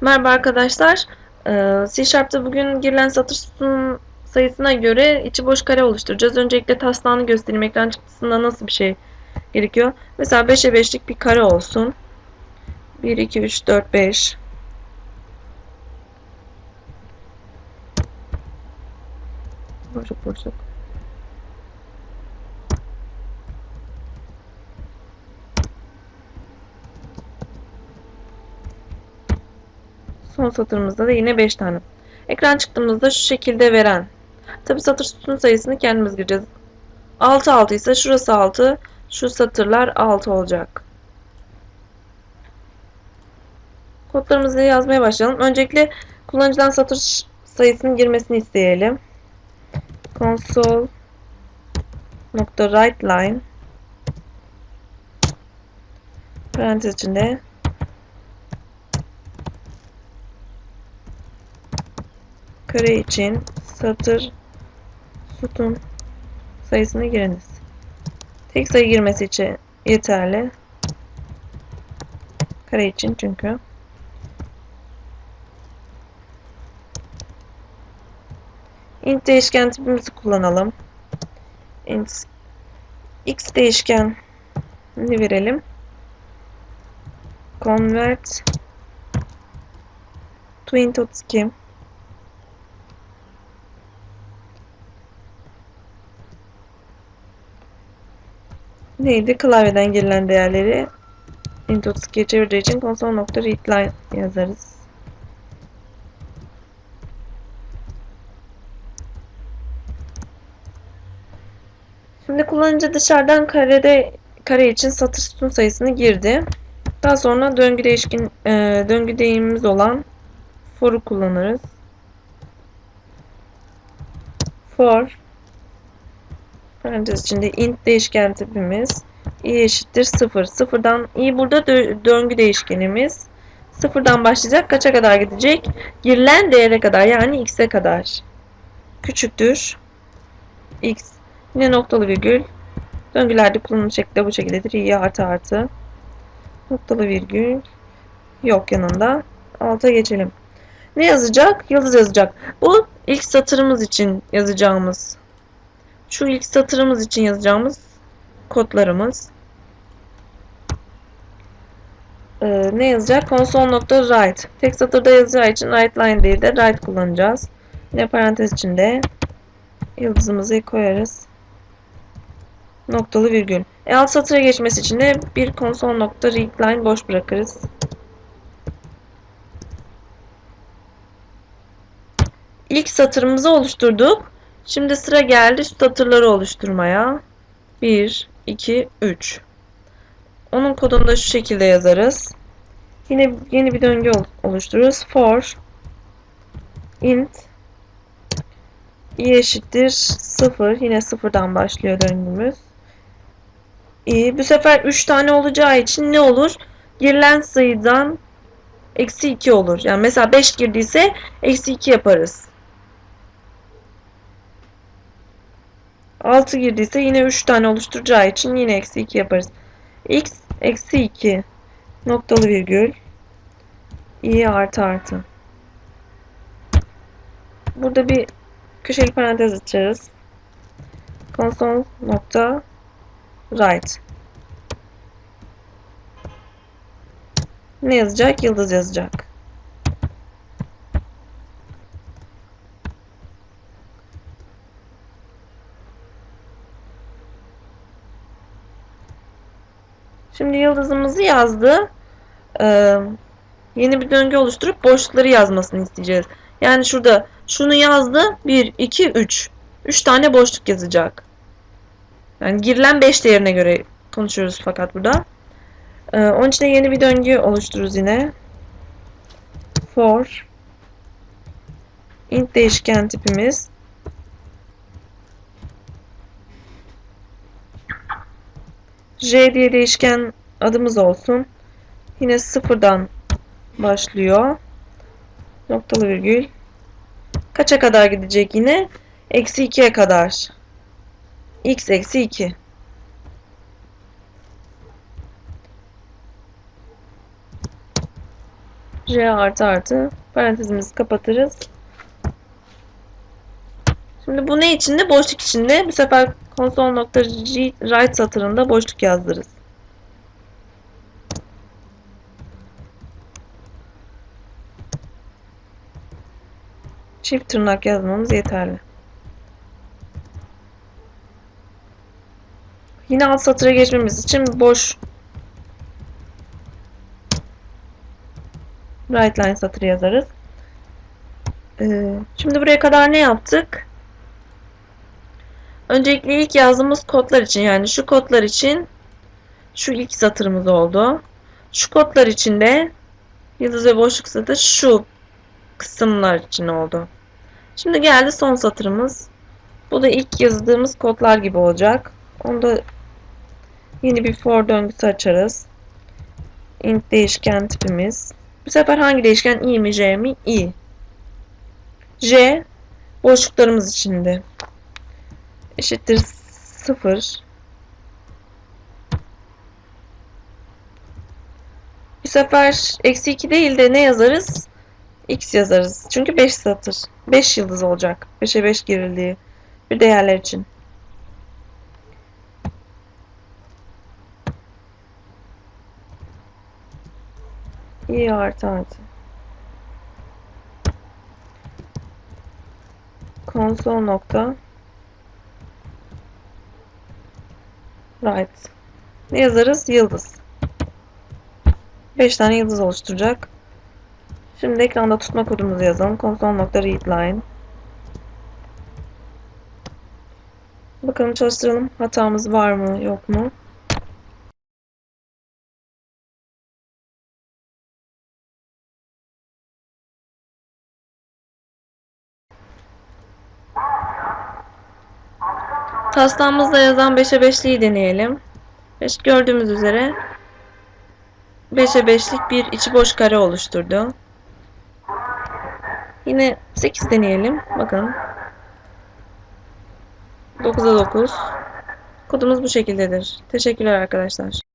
Merhaba arkadaşlar. Ee, C Sharp'ta bugün girilen satır sayısına göre içi boş kare oluşturacağız. Öncelikle taslağını göstereyim. Ekran çıktısında nasıl bir şey gerekiyor. Mesela 5'e 5'lik bir kare olsun. 1, 2, 3, 4, 5. Boşluk boşluk. Son satırımızda da yine 5 tane. Ekran çıktığımızda şu şekilde veren. Tabi satır sütun sayısını kendimiz gireceğiz. 6 6 ise şurası 6. Şu satırlar 6 olacak. Kodlarımızı yazmaya başlayalım. Öncelikle kullanıcıdan satır sayısının girmesini isteyelim. Console nokta write line parantez içinde kare için satır sütun sayısını giriniz. Tek sayı girmesi için yeterli. Kare için çünkü. int değişken tipimizi kullanalım. int x değişkenini verelim. convert to int 32 neydi? Klavyeden girilen değerleri 32'ye çevirdiği için console.readline yazarız. Şimdi kullanıcı dışarıdan karede kare için satır sütun sayısını girdi. Daha sonra döngü değişkin e, döngü deyimimiz olan for'u kullanırız. For parantez içinde int değişken tipimiz i eşittir 0. Sıfırdan i burada dö döngü değişkenimiz. Sıfırdan başlayacak. Kaça kadar gidecek? Girilen değere kadar yani x'e kadar. Küçüktür. x. Yine noktalı virgül. Döngülerde kullanım şekli de bu şekildedir. i artı artı. Noktalı virgül. Yok yanında. Alta geçelim. Ne yazacak? Yıldız yazacak. Bu ilk satırımız için yazacağımız şu ilk satırımız için yazacağımız kodlarımız. Ee, ne yazacak? Console.write. Tek satırda yazacağı için write line değil de write kullanacağız. Yine parantez içinde yıldızımızı koyarız. Noktalı virgül. E alt satıra geçmesi için de bir console.readline boş bırakırız. İlk satırımızı oluşturduk. Şimdi sıra geldi şu satırları oluşturmaya. 1, 2, 3. Onun kodunu da şu şekilde yazarız. Yine yeni bir döngü oluştururuz. For int i eşittir 0. Yine sıfırdan başlıyor döngümüz. i bu sefer 3 tane olacağı için ne olur? Girilen sayıdan eksi 2 olur. Yani mesela 5 girdiyse eksi 2 yaparız. 6 girdiyse yine 3 tane oluşturacağı için yine eksi 2 yaparız. x eksi 2 noktalı virgül i artı artı. Burada bir köşeli parantez açarız. Console nokta write. Ne yazacak? Yıldız yazacak. Şimdi yıldızımızı yazdı. Ee, yeni bir döngü oluşturup boşlukları yazmasını isteyeceğiz. Yani şurada şunu yazdı. 1, 2, 3. 3 tane boşluk yazacak. Yani girilen 5 değerine göre konuşuyoruz fakat burada. Ee, onun için de yeni bir döngü oluştururuz yine. For int değişken tipimiz J diye değişken adımız olsun. Yine sıfırdan başlıyor. Noktalı virgül. Kaça kadar gidecek yine? Eksi 2'ye kadar. X eksi 2. J artı artı parantezimizi kapatırız. Şimdi bu ne içinde? Boşluk içinde. Bu sefer console.write satırında boşluk yazdırırız. Çift tırnak yazmamız yeterli. Yine alt satıra geçmemiz için boş right line satırı yazarız. Ee, şimdi buraya kadar ne yaptık? Öncelikle ilk yazdığımız kodlar için yani şu kodlar için şu ilk satırımız oldu. Şu kodlar için de yıldız ve boşluk satır şu kısımlar için oldu. Şimdi geldi son satırımız. Bu da ilk yazdığımız kodlar gibi olacak. Onda yeni bir for döngüsü açarız. int değişken tipimiz. Bu sefer hangi değişken i mi j mi? i. j boşluklarımız içinde eşittir 0 Bu sefer eksi 2 değil de ne yazarız? x yazarız. Çünkü 5 satır. 5 yıldız olacak. 5'e 5 girildiği bir değerler için. i artı artı. Konsol nokta right. Ne yazarız? Yıldız. 5 tane yıldız oluşturacak. Şimdi ekranda tutma kodumuzu yazalım. Console.readline Bakalım çalıştıralım. Hatamız var mı yok mu? Taslağımızda yazan 5'e 5'liği deneyelim. 5 gördüğümüz üzere 5'e 5'lik bir içi boş kare oluşturdu. Yine 8 deneyelim. Bakın. 9'a 9. Kodumuz bu şekildedir. Teşekkürler arkadaşlar.